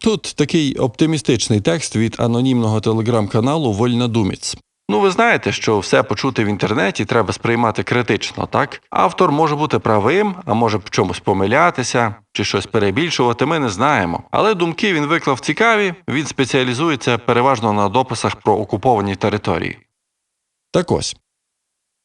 Тут такий оптимістичний текст від анонімного телеграм-каналу Вольнодумець. Ну, ви знаєте, що все почути в інтернеті треба сприймати критично, так? Автор може бути правим, а може в чомусь помилятися чи щось перебільшувати, ми не знаємо. Але думки він виклав цікаві, він спеціалізується переважно на дописах про окуповані території. Так ось.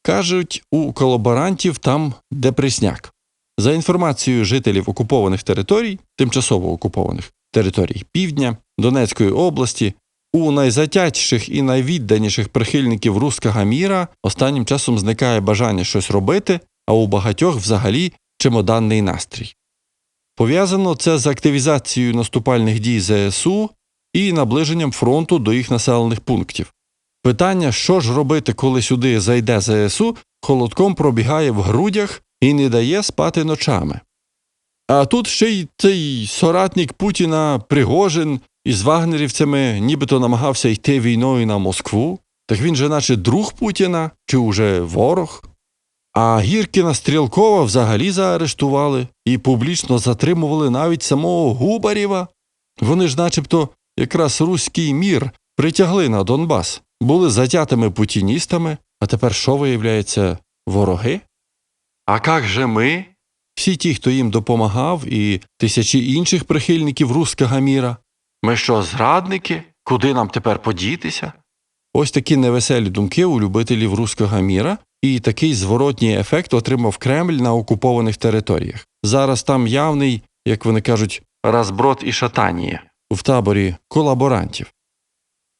Кажуть, у колаборантів там депресняк. За інформацією жителів окупованих територій, тимчасово окупованих територій Півдня, Донецької області, у найзатятіших і найвідданіших прихильників руского міра останнім часом зникає бажання щось робити, а у багатьох взагалі чемоданний настрій. Пов'язано це з активізацією наступальних дій ЗСУ і наближенням фронту до їх населених пунктів. Питання, що ж робити, коли сюди зайде ЗСУ, холодком пробігає в грудях і не дає спати ночами. А тут ще й цей соратник Путіна Пригожин із вагнерівцями нібито намагався йти війною на Москву. Так він же наче друг Путіна чи уже ворог. А Гіркіна Стрілкова взагалі заарештували і публічно затримували навіть самого Губарєва. Вони ж начебто якраз руський мір притягли на Донбас, були затятими путіністами, а тепер що виявляється вороги? А як же ми? Всі ті, хто їм допомагав, і тисячі інших прихильників руського міра. Ми що, зрадники? Куди нам тепер подітися? Ось такі невеселі думки у любителів руського міра, і такий зворотній ефект отримав Кремль на окупованих територіях. Зараз там явний, як вони кажуть, розброд і шатанія в таборі колаборантів.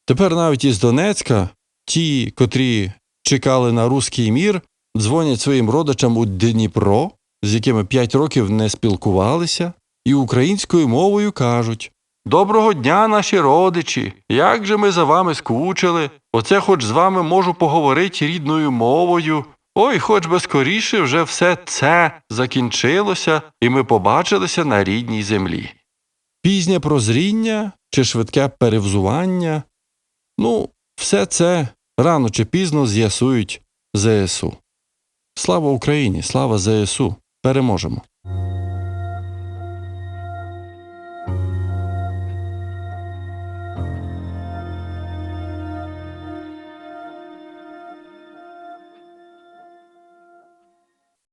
Тепер навіть із Донецька ті, котрі чекали на руський мір, дзвонять своїм родичам у Дніпро, з якими п'ять років не спілкувалися, і українською мовою кажуть Доброго дня, наші родичі! Як же ми за вами скучили? Оце хоч з вами можу поговорити рідною мовою. Ой, хоч би скоріше вже все це закінчилося, і ми побачилися на рідній землі. Пізнє прозріння чи швидке перевзування Ну, все це рано чи пізно з'ясують ЗСУ. Слава Україні, слава ЗСУ! Переможемо!